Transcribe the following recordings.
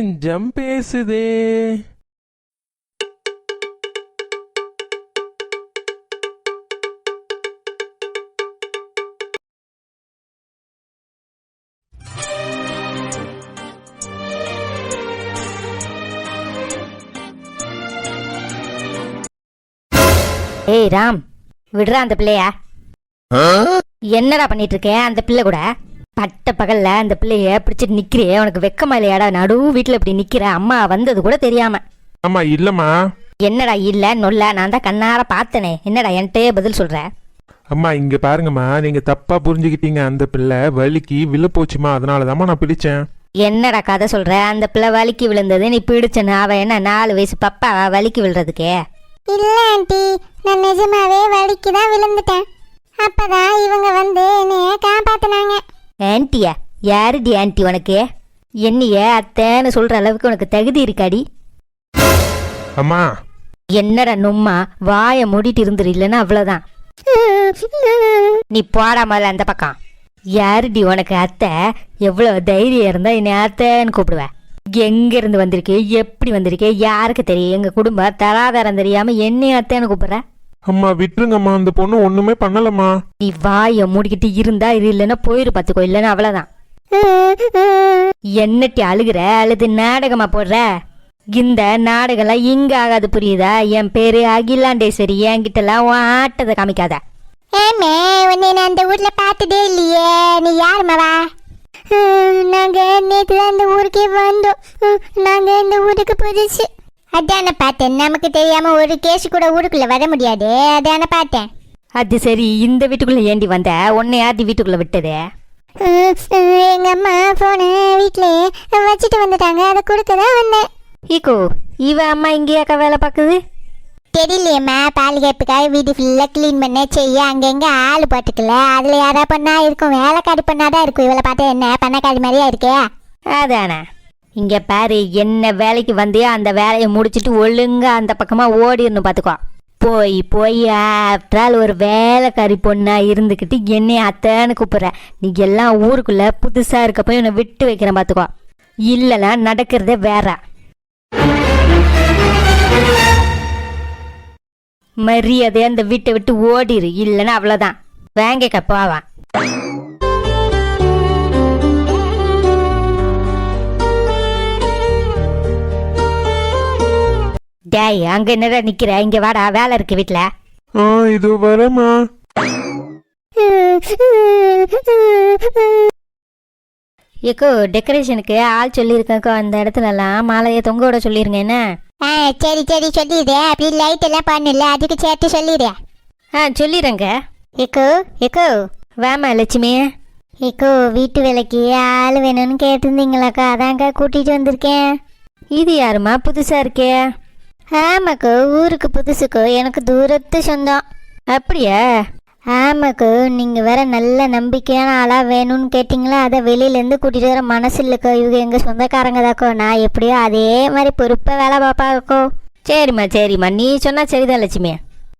நெஞ்சம் பேசுதே. ஏய் ராம் விடுறா அந்த பிள்ளைய. என்னடா பண்ணிட்டு இருக்க? அந்த பிள்ளை கூட. பட்ட பகல்ல அந்த பிள்ளைய பிடிச்சிட்டு நிக்கிறே உனக்கு வெக்கமா இல்லையாடா? நடு வீட்டுல இப்படி நிக்கிற. அம்மா வந்தது கூட தெரியாம. ஆமா இல்லம்மா. என்னடா இல்ல நொல்ல. நான் தான் கண்ணார பார்த்தனே. என்னடா என்கிட்டயே பதில் சொல்ற? அம்மா இங்க பாருங்கம்மா. நீங்க தப்பா புரிஞ்சுக்கிட்டீங்க. அந்த பிள்ளை வலிக்கு விழ போச்சுமா அதனாலதாம்மா நான் பிடிச்சேன். என்னடா கதை சொல்ற? அந்த பிள்ளை வலிக்கு விழுந்தது நீ பிடிச்சனு அவ என்ன நாலு வயசு பப்பா வலிக்கு விழுறதுக்கே? இல்ல ஆண்டி. நான் நிஜமாவே வலிக்கு தான் விழுந்துட்டேன். அப்பதான் இவங்க வந்து என்னைய காப்பாத்துனாங்க. ஆன்ட்டியா யாருடி ஆன்ட்டி உனக்கு? என்னைய அத்தைன்னு சொல்ற அளவுக்கு உனக்கு தகுதி இருக்காடி? அம்மா. என்னடா நும்மா வாயை மூடிட்டு இருந்துரு இல்லைன்னா அவ்வளோதான் நீ போடா முதல்ல அந்த பக்கம். யாருடி உனக்கு அத்தை? எவ்வளோ தைரியம் இருந்தா என்னை அத்தைன்னு கூப்பிடுவ. எங்க இருந்து வந்திருக்கே எப்படி வந்திருக்கே யாருக்கு தெரியும்? எங்க குடும்பம் தராதரம் தெரியாம என்னைய அத்தைன்னு கூப்பிடுற? அம்மா விட்டுருங்கம்மா அந்த பொண்ணு ஒண்ணுமே பண்ணலம்மா. நீ வாயை மூடிக்கிட்டு இருந்தா இது இல்லைன்னா போயிரு பார்த்துக்கோ இல்லைன்னா அவ்வளோதான் என்னட்டி அழுகுற? அழுது நாடகமா போடுற? இந்த நாடகம்லாம் இங்க ஆகாது புரியுதா? என் பேரு அகிலாண்டேஸ்வரி. என்கிட்டலாம் உன் ஆட்டத்தை காமிக்காத. ஏமே உன்னை நான் அந்த ஊர்ல பார்த்ததே இல்லையே. நீ யார் மவா? நாங்க நேத்து தான் இந்த ஊருக்கே வந்தோம். நாங்க இந்த ஊருக்கு புதுசு அதான பார்த்தேன். நமக்கு தெரியாம ஒரு கேஸ் கூட ஊருக்குள்ள வர முடியாது. அதான பார்த்தேன். அது சரி இந்த வீட்டுக்குள்ள ஏண்டி வந்த? உன்னை யார்டி வீட்டுக்குள்ள விட்டது? எங்க அம்மா போன வீட்லயே வச்சுட்டு வந்துட்டாங்க. அதை கொடுக்க தான் வந்தேன். ஈகோ இவ அம்மா இங்கேயாக்கா வேலை பார்க்குது? தெரியலையம்மா. பால் கேப்புக்காக வீடு ஃபுல்லாக க்ளீன் பண்ண செய்ய அங்கங்கே ஆள் போட்டுக்கல. அதில் யாரா பண்ணா இருக்கும். வேலைக்காரி பண்ணாதான் இருக்கும். இவளை பார்த்தா என்ன? பண்ணக்காரி மாதிரியா இருக்கே? அதானே. இங்கே பாரு என்ன வேலைக்கு வந்தியோ அந்த வேலையை முடிச்சிட்டு ஒழுங்காக அந்த பக்கமாக ஓடிடணும் பார்த்துக்கோ போய் போய் ஆஃப்டர் ஒரு வேலைக்காரி பொண்ணாக இருந்துக்கிட்டு என்னைய அத்தைன்னு கூப்பிட்ற. நீ எல்லாம் ஊருக்குள்ளே புதுசாக இருக்க போய் உன்னை விட்டு வைக்கிறேன் பார்த்துக்கோ இல்லைன்னா நடக்கிறதே வேற. மரியாதையாக அந்த வீட்டை விட்டு ஓடிரு. இல்லைன்னா அவ்வளோதான் வேங்கக்கா போவான் டேய் அங்க என்னடா நிக்கிற? இங்க வாடா வேலை இருக்கு வீட்ல. ஆ இது வரமா ஏக்கோ டெக்கரேஷனுக்கு ஆள் சொல்லியிருக்கேக்கோ அந்த இடத்துலலாம் மாலையை தொங்க விட சொல்லிருங்க என்ன? ஆ சரி சரி சொல்லிடு. அப்படி லைட் எல்லாம் பண்ணல அதுக்கு சேர்த்து சொல்லிடு. ஆ சொல்லிடுறேங்க. ஏக்கோ ஏக்கோ வேமா லட்சுமி. ஏக்கோ வீட்டு வேலைக்கு ஆள் வேணும்னு கேட்டிருந்தீங்களாக்கா? அதாங்க கூட்டிட்டு வந்திருக்கேன். இது யாருமா புதுசா இருக்கே. ஆமாக்கோ ஊருக்கு புதுசுக்கோ எனக்கு தூரத்து சொந்தம் அப்படியா? ஆமாக்கோ நீங்கள் வேற நல்ல நம்பிக்கையான ஆளாக வேணும்னு கேட்டிங்களா? அதை வெளியிலேருந்து கூட்டிகிட்டு வர மனசு இல்லைக்கோ இவங்க எங்கள் சொந்தக்காரங்க தாக்கோ? நான் எப்படியோ அதே மாதிரி பொறுப்பாக வேலை பார்ப்பாக்கோ? சரிம்மா சரிம்மா. நீ சொன்னா சரிதான் லட்சுமி.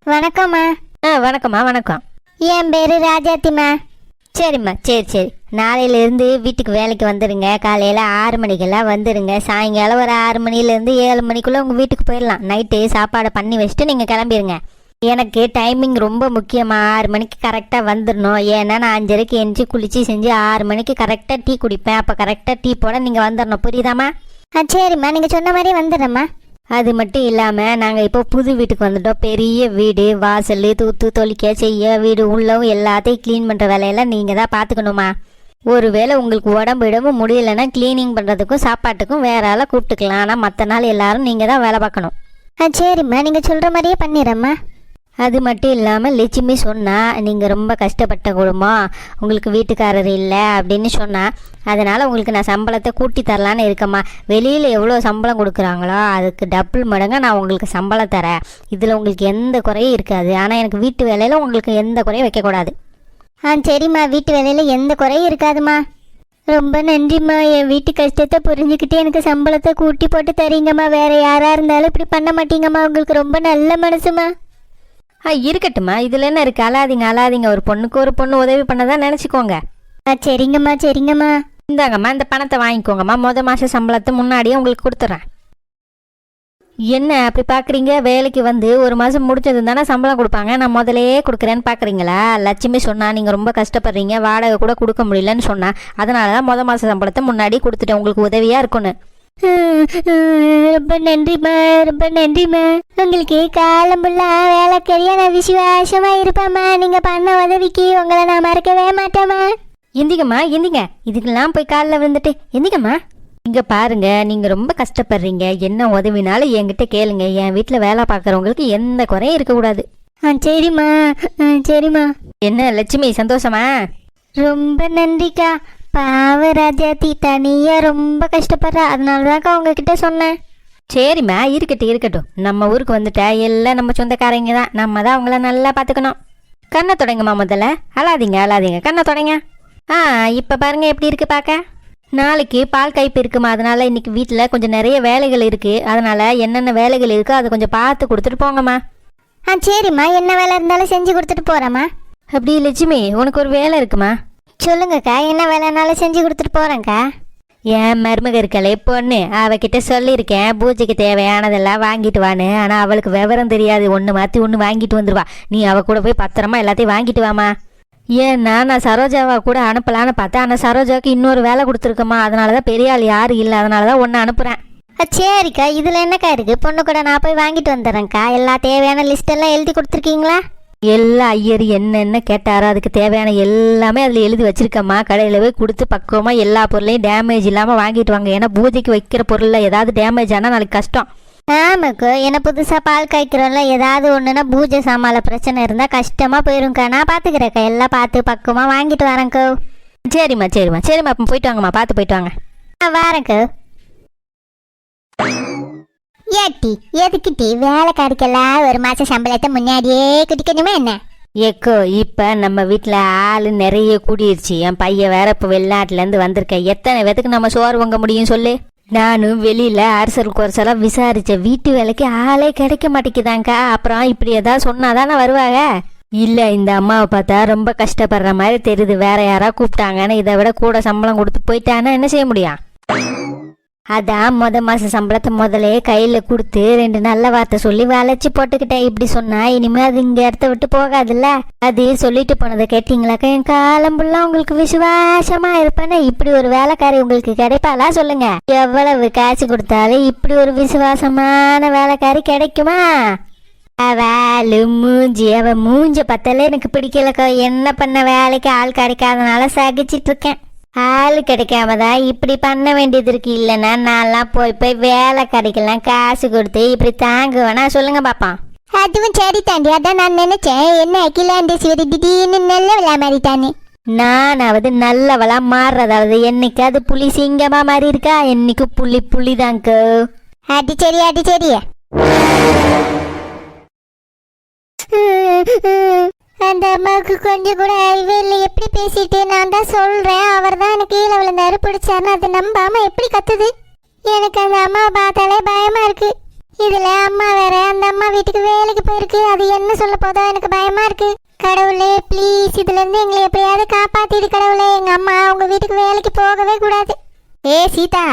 வணக்கம்மா. ஆ வணக்கம்மா வணக்கம். என் பேர் ராஜாத்திம்மா. சரிம்மா சரி சரி. நாளையிலேருந்து வீட்டுக்கு வேலைக்கு வந்துடுங்க காலையில் ஆறு மணிக்கெல்லாம் வந்துடுங்க சாயங்காலம் ஒரு ஆறு மணிலேருந்து ஏழு மணிக்குள்ளே உங்கள் வீட்டுக்கு போயிடலாம் நைட்டு சாப்பாடை பண்ணி வச்சுட்டு நீங்கள் கிளம்பிடுங்க எனக்கு டைமிங் ரொம்ப முக்கியமா. ஆறு மணிக்கு கரெக்டாக வந்துடணும் ஏன்னா நான் அஞ்சரைக்கு எஞ்சி குளிச்சு செஞ்சு ஆறு மணிக்கு கரெக்டாக டீ குடிப்பேன். அப்போ கரெக்டாக டீ போட நீங்கள் வந்துடணும் புரியுதாம்மா? ஆ சரிம்மா. நீங்கள் சொன்ன மாதிரி வந்துடுறேம்மா. அது மட்டும் இல்லாமல் நாங்கள் இப்போ புது வீட்டுக்கு வந்துட்டோம். பெரிய வீடு வாசல் தூத்து தொளிக்க செய்ய வீடு உள்ளவும் எல்லாத்தையும் க்ளீன் பண்ணுற வேலையெல்லாம் நீங்கள் தான் பார்த்துக்கணுமா ஒருவேளை உங்களுக்கு உடம்பு இடமும் முடியலைன்னா க்ளீனிங் பண்ணுறதுக்கும் சாப்பாட்டுக்கும் வேற ஆளை கூப்பிட்டுக்கலாம். ஆனால் மற்ற நாள் எல்லாரும் நீங்கள் தான் வேலை பார்க்கணும். ஆ சரிம்மா. நீங்கள் சொல்கிற மாதிரியே பண்ணிடுறேம்மா. அது மட்டும் இல்லாமல் லட்சுமி சொன்னா நீங்கள் ரொம்ப கஷ்டப்பட்ட குடும்பம். உங்களுக்கு வீட்டுக்காரர் இல்லை அப்படின்னு சொன்னா அதனால் உங்களுக்கு நான் சம்பளத்தை கூட்டி தரலான்னு இருக்கேம்மா. வெளியில் எவ்வளோ சம்பளம் கொடுக்குறாங்களோ அதுக்கு டபுள் மடங்கு நான் உங்களுக்கு சம்பளம் தரேன். இதில் உங்களுக்கு எந்த குறையும் இருக்காது. ஆனால் எனக்கு வீட்டு வேலையில் உங்களுக்கு எந்த குறையும் வைக்கக்கூடாது. ஆ சரிம்மா. வீட்டு வேலையில் எந்த குறையும் இருக்காதும்மா. ரொம்ப நன்றிம்மா. என் வீட்டு கஷ்டத்தை புரிஞ்சுக்கிட்டு எனக்கு சம்பளத்தை கூட்டி போட்டு தரீங்கம்மா. வேற யாரா இருந்தாலும் இப்படி பண்ண மாட்டீங்கம்மா. உங்களுக்கு ரொம்ப நல்ல மனசுமா ஆ இருக்கட்டும்மா. இதில் என்ன இருக்குது அழாதீங்க அழாதீங்க. ஒரு பொண்ணுக்கு ஒரு பொண்ணு உதவி பண்ணதான் நினச்சிக்கோங்க. ஆ சரிங்கம்மா சரிங்கம்மா. இந்தாங்கம்மா இந்த பணத்தை வாங்கிக்கோங்கம்மா. முத மாத சம்பளத்தை முன்னாடியே உங்களுக்கு கொடுத்துட்றேன் என்ன அப்படி பார்க்குறீங்க வேலைக்கு வந்து ஒரு மாதம் முடிச்சது தானே சம்பளம் கொடுப்பாங்க? நான் முதலையே கொடுக்குறேன்னு பார்க்குறீங்களா லட்சுமி சொன்னா நீங்கள் ரொம்ப கஷ்டப்படுறீங்க. வாடகை கூட கொடுக்க முடியலன்னு சொன்னா. அதனால தான் முத மாத சம்பளத்தை முன்னாடி கொடுத்துட்டேன். உங்களுக்கு உதவியாக இருக்கும்னு. ரொம்ப நன்றிம்மா ரொம்ப நன்றிம்மா உங்களுக்கு காலம்புல்லாம் வேலைக்கறியா? நான் விசுவாசமா இருப்பேம்மா. நீங்க பண்ண உதவிக்கு உங்களை நான் மறக்கவே மாட்டேம்மா. எந்திங்கம்மா எந்திங்க இதுக்கெல்லாம் போய் காலில் விழுந்துட்டு எந்திங்கம்மா இங்கே பாருங்க நீங்கள் ரொம்ப கஷ்டப்படுறீங்க. என்ன உதவினாலும் என்கிட்ட கேளுங்க. என் வீட்டில் வேலை பார்க்குறவங்களுக்கு எந்த குறையும் இருக்கக்கூடாது. ஆ சரிம்மா. ஆ சரிம்மா. என்ன லட்சுமி சந்தோஷமா? ரொம்ப நன்றிக்கா. பாவ ராஜாத்தி தனியா ரொம்ப கஷ்டப்படுறா. அதனால தான்க்கா உங்ககிட்ட சொன்னேன். சரிம்மா இருக்கட்டும் இருக்கட்டும். நம்ம ஊருக்கு வந்துட்டா எல்லாம் நம்ம சொந்தக்காரங்க தான். நம்ம தான் அவங்கள நல்லா பார்த்துக்கணும். கண்ணை தொடங்குமா முதல்ல? அழாதீங்க அழாதீங்க. கண்ணை தொடங்க. ஆ இப்போ பாருங்க எப்படி இருக்கு பார்க்க? நாளைக்கு பால் கைப்பு இருக்குமா? அதனால இன்னைக்கு வீட்டில் கொஞ்சம் நிறைய வேலைகள் இருக்கு. அதனால என்னென்ன வேலைகள் இருக்கோ அதை கொஞ்சம் பார்த்து கொடுத்துட்டு போங்கம்மா. ஆ சரிம்மா. என்ன வேலை இருந்தாலும் செஞ்சு கொடுத்துட்டு போறேம்மா. அப்படி லட்சுமி உனக்கு ஒரு வேலை இருக்குமா? சொல்லுங்கக்கா. என்ன வேலைனாலும் செஞ்சு கொடுத்துட்டு போறேன்க்கா. என் மருமக இருக்கலே பொண்ணு. அவகிட்ட சொல்லியிருக்கேன். பூஜைக்கு தேவையானதெல்லாம் வாங்கிட்டு வான்னு. ஆனால் அவளுக்கு விவரம் தெரியாது. ஒன்று மாற்றி ஒன்று வாங்கிட்டு வந்துடுவா நீ அவ கூட போய் பத்திரமா எல்லாத்தையும் வாங்கிட்டு வாமா ஏன்னா நான் சரோஜாவை கூட அனுப்பலான்னு பார்த்தேன். ஆனால் சரோஜாவுக்கு இன்னொரு வேலை கொடுத்துருக்கம்மா அதனால தான் பெரிய ஆள் யாரும் இல்லை. அதனால தான் ஒன்று அனுப்புகிறேன் சரிக்கா இதில் என்னக்கா இருக்கு? பொண்ணு கூட நான் போய் வாங்கிட்டு வந்துடுறேன்க்கா. எல்லா தேவையான லிஸ்ட் எல்லாம் எழுதி கொடுத்துருக்கீங்களா? எல்லா ஐயர் என்னென்ன கேட்டாரோ அதுக்கு தேவையான எல்லாமே அதில் எழுதி வச்சிருக்கம்மா. கடையில் போய் கொடுத்து பக்குவமாக எல்லா பொருளையும் டேமேஜ் இல்லாமல் வாங்கிட்டு வாங்க. ஏன்னா பூஜைக்கு வைக்கிற பொருளில் ஏதாவது டேமேஜ் ஆனால் நாளைக்கு கஷ்டம். ஆமாக்கோ என்ன புதுசாக பால் காய்க்கிறோம்ல ஏதாவது ஒன்றுனா பூஜை சாமால பிரச்சனை இருந்தால் கஷ்டமாக போயிரும்க்கா. நான் பார்த்துக்கிறேன்க்கா எல்லாம் பார்த்து பக்குவமாக வாங்கிட்டு வரேன்க்கோ. சரிம்மா சரிம்மா. சரிம்மா அப்போ போயிட்டு வாங்கம்மா. பார்த்து போயிட்டு வாங்க. ஆ வாரேன்க்கோ. ஏட்டி எதுக்கிட்டி? வேலைக்காரிக்கெல்லாம் ஒரு மாதம் சம்பளத்தை முன்னாடியே குடிக்கணுமா என்ன? ஏக்கோ இப்போ நம்ம வீட்டில் ஆள் நிறைய கூடிருச்சு. என் பையன் வேற இப்போ வெளிநாட்டிலேருந்து வந்திருக்கேன். எத்தனை பேத்துக்கு நம்ம சோறு வாங்க முடியும் சொல்லு? நானும் வெளியில் அரசல் குறைச்சலாம் விசாரித்தேன் வீட்டு வேலைக்கு ஆளே கிடைக்க மாட்டேங்குதாங்க்கா. அப்புறம் இப்படி ஏதாவது சொன்னாதானே வருவாங்க? இல்லை இந்த அம்மாவை பார்த்தா ரொம்ப கஷ்டப்படுற மாதிரி தெரியுது. வேற யாராவது கூப்பிட்டாங்கன்னு இதை விட கூட சம்பளம் கொடுத்து போயிட்டான்னா என்ன செய்ய முடியும்? அதான் முத மாத சம்பளத்தை முதலே கையில் கொடுத்து ரெண்டு நல்ல வார்த்தை சொல்லி வளைச்சி போட்டுக்கிட்டேன். இப்படி சொன்னா இனிமே அது இங்கே இடத்த விட்டு போகாதுல்ல? அது சொல்லிட்டு போனதை கேட்டிங்களாக்கா? என் காலம் உங்களுக்கு விசுவாசமா இருப்பேன்னு இப்படி ஒரு வேலைக்காரி உங்களுக்கு கிடைப்பாளா? சொல்லுங்க. எவ்வளவு காசு கொடுத்தாலும் இப்படி ஒரு விசுவாசமான வேலைக்காரி கிடைக்குமா? வேலு மூஞ்சி அவ மூஞ்ச பார்த்தாலே எனக்கு பிடிக்கலக்கா. என்ன பண்ண வேலைக்கு ஆள் கிடைக்காதனால சகிச்சிட்டு இருக்கேன். ஆள் கிடைக்காம தான் இப்படி பண்ண வேண்டியது இருக்கு. இல்லைன்னா நான்லாம் போய் போய் வேலை கிடைக்கலாம் காசு கொடுத்து இப்படி தாங்குவேனா? சொல்லுங்க பாப்பா. அதுவும் சரி தாண்டி அதான் நான் நினைச்சேன். என்ன அகிலாண்டேஸ்வரி திடீர்னு நல்ல விழா மாறிட்டானே. நானாவது நல்லவளா மாறுறதாவது என்னைக்காவது புலி சிங்கமா மாதிரி இருக்கா என்னைக்கு புலி புலிதாங்க. அடி சரி அடி சரி. அந்த அம்மாவுக்கு கொஞ்சம் கூட அறிவே இல்லை. எப்படி பேசிட்டு? நான் தான் சொல்கிறேன் அவர் தான் எனக்கு கீழே விழுந்தாரு. பிடிச்சாருன்னு அதை நம்பாமல் எப்படி கத்துது? எனக்கு அந்த அம்மாவை பார்த்தாலே பயமாக இருக்குது இதில் அம்மா வேற அந்த அம்மா வீட்டுக்கு வேலைக்கு போயிருக்கு. அது என்ன சொல்ல போதோ எனக்கு பயமாக இருக்குது கடவுளே ப்ளீஸ் இதுலேருந்து எங்களை எப்படியாவது காப்பாற்றிடு கடவுளே. எங்கள் அம்மா அவங்க வீட்டுக்கு வேலைக்கு போகவே கூடாது. ஏ சீதா.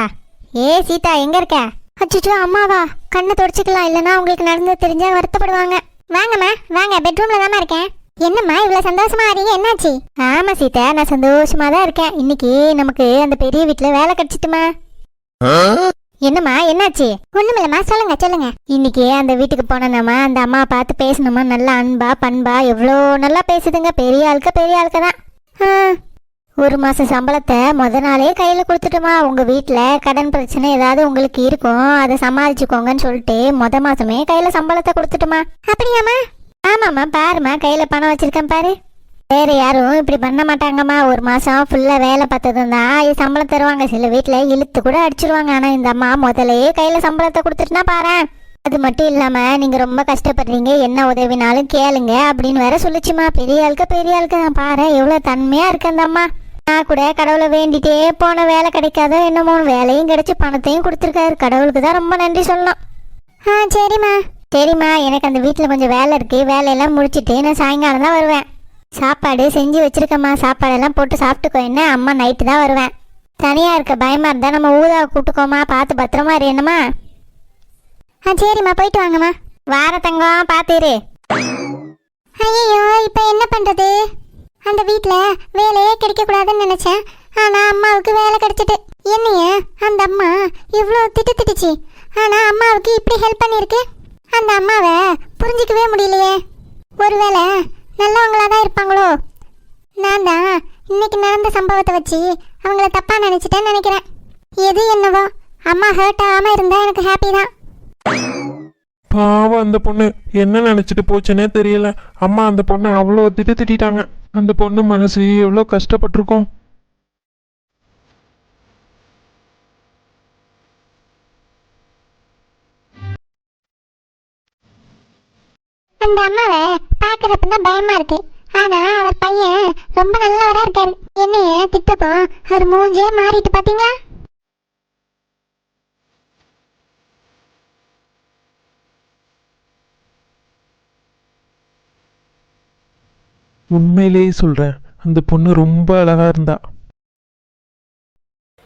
ஏ சீதா எங்கே இருக்க? அச்சுச்சோ அம்மாவா? கண்ணை தொடச்சிக்கலாம். இல்லைன்னா உங்களுக்கு நடந்தது தெரிஞ்சால் வருத்தப்படுவாங்க. வாங்கம்மா வாங்க. பெட்ரூமில் தாம்மா இருக்கேன். என்னம்மா இவ்வளவு சந்தோஷமா இருக்கீங்க என்னாச்சு? ஆமா சீதா நான் சந்தோஷமா தான் இருக்கேன். இன்னைக்கு நமக்கு அந்த பெரிய வீட்டுல வேலை கிடைச்சிட்டுமா? என்னம்மா என்னாச்சு? ஒண்ணுமில்லம்மா சொல்லுங்க சொல்லுங்க. இன்னைக்கு அந்த வீட்டுக்கு போனோம்மா அந்த அம்மா பார்த்து பேசணுமா? நல்லா அன்பா பண்பா எவ்வளோ நல்லா பேசுதுங்க. பெரிய ஆளுக்க பெரிய ஆளுக்க தான். ஒரு மாசம் சம்பளத்தை முத நாளே கையில கொடுத்துட்டுமா? உங்க வீட்ல கடன் பிரச்சனை ஏதாவது உங்களுக்கு இருக்கும் அதை சமாளிச்சுக்கோங்கன்னு சொல்லிட்டு முத மாசமே கையில சம்பளத்தை கொடுத்துட்டுமா? அப்படியாம்மா? ஆமாம்மா பாரும்மா கையில் பணம் வச்சிருக்கேன் பாரு. வேற யாரும் இப்படி பண்ண மாட்டாங்கம்மா. ஒரு மாதம் ஃபுல்லாக வேலை பார்த்ததும் தான் சம்பளம் தருவாங்க. சில வீட்டில் இழுத்து கூட அடிச்சிருவாங்க. ஆனால் இந்த அம்மா முதலையே கையில் சம்பளத்தை கொடுத்துட்டுனா பாரேன். அது மட்டும் இல்லாமல் நீங்கள் ரொம்ப கஷ்டப்படுறீங்க. என்ன உதவினாலும் கேளுங்க அப்படின்னு வேற சொல்லிச்சுமா பெரிய ஆளுக்கு பெரிய ஆளுக்கு நான் பாரு எவ்வளோ தன்மையாக இருக்கு அந்த அம்மா. நான் கூட கடவுளை வேண்டிட்டே போன வேலை கிடைக்காதோ என்னமோ வேலையும் கிடைச்சி பணத்தையும் கொடுத்துருக்காரு. கடவுளுக்கு தான் ரொம்ப நன்றி சொல்லணும். ஆ சரிம்மா. சரிம்மா எனக்கு அந்த வீட்டில் கொஞ்சம் வேலை இருக்குது வேலையெல்லாம் முடிச்சிட்டு நான் சாயங்காலம் தான் வருவேன். சாப்பாடு செஞ்சு வச்சுருக்கம்மா. சாப்பாடெல்லாம் போட்டு சாப்பிட்டுக்கோ. என்ன? அம்மா நைட்டு தான் வருவேன். தனியாக இருக்க பயமாக இருந்தால் நம்ம ஊதா கூட்டுக்கோமா பார்த்து பத்திரமா இரு என்னம்மா? ஆ சரிம்மா போயிட்டு வாங்கம்மா. வார தங்கம் பார்த்துரு ஐயோ இப்போ என்ன பண்ணுறது அந்த வீட்டில் வேலையே கிடைக்கக்கூடாதுன்னு நினச்சேன். ஆனால் அம்மாவுக்கு வேலை கிடச்சிட்டு. என்னைய அந்த அம்மா இவ்வளோ திட்டு திட்டுச்சு. ஆனால் அம்மாவுக்கு இப்படி ஹெல்ப் பண்ணியிருக்கு. அந்த அம்மாவை புரிஞ்சிக்கவே முடியலையே. ஒருவேளை நல்லவங்களாக தான் இருப்பாங்களோ? நான் தான் இன்னைக்கு நடந்த சம்பவத்தை வச்சு அவங்கள தப்பாக நினச்சிட்டேன்னு நினைக்கிறேன். எது என்னவோ அம்மா ஹர்ட் ஆகாமல் இருந்தால் எனக்கு ஹாப்பி தான். பாவம் அந்த பொண்ணு. என்ன நினச்சிட்டு போச்சுன்னே தெரியல. அம்மா அந்த பொண்ணை அவ்வளோ திட்டு திட்டிட்டாங்க. அந்த பொண்ணு மனசு எவ்வளோ கஷ்டப்பட்டிருக்கும். அந்த அம்மாவை பார்க்கறப்ப தான் பயமா இருக்கு. ஆனா அவர் பையன் ரொம்ப நல்லவரா இருக்காரு. என்னைய திட்டப்போ அவர் மூஞ்சே மாறிட்டு பாத்தீங்களா உண்மையிலேயே சொல்றேன் அந்த பொண்ணு ரொம்ப அழகா இருந்தா.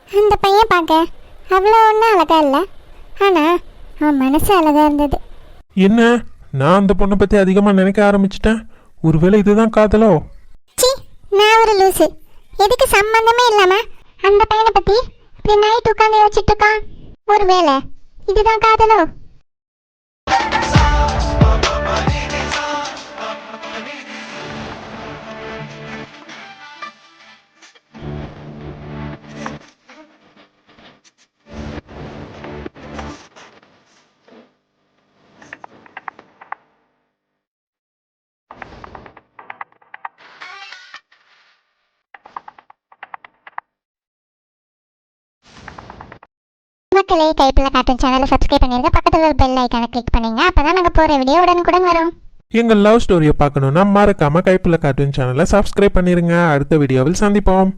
அந்த பையன் பார்க்க அவ்வளோ ஒன்றும் அழகா இல்லை. ஆனா அவன் மனசு அழகா இருந்தது. என்ன? நான் அந்த பொண்ணை பத்தி அதிகமா நினைக்க ஆரம்பிச்சிட்டேன். ஒருவேளை இதுதான் காதலோ? நான் ஒரு லூசு. எதுக்கு சம்பந்தமே இல்லாம அந்த பையனை பத்தி இப்படி நைட் உட்காந்து யோசிச்சுட்டு இருக்கான்? ஒருவேளை இதுதான் காதலோ? மக்களே கைப்பிள்ள கார்ட்டூன் சேனலை சப்ஸ்கிரைப் பண்ணிருங்க. பக்கத்துல ஒரு பெல் ஐக்கானை கிளிக் பண்ணுங்க. அப்பதான் நாங்க போகிற வீடியோ உடனுக்குடன் வரும். எங்க லவ் ஸ்டோரியை பார்க்கணுன்னா மறக்காம கைப்புள்ள கார்ட்டூன் சேனலை சப்ஸ்கிரைப் பண்ணிருங்க. அடுத்த வீடியோவில் சந்திப்போம்.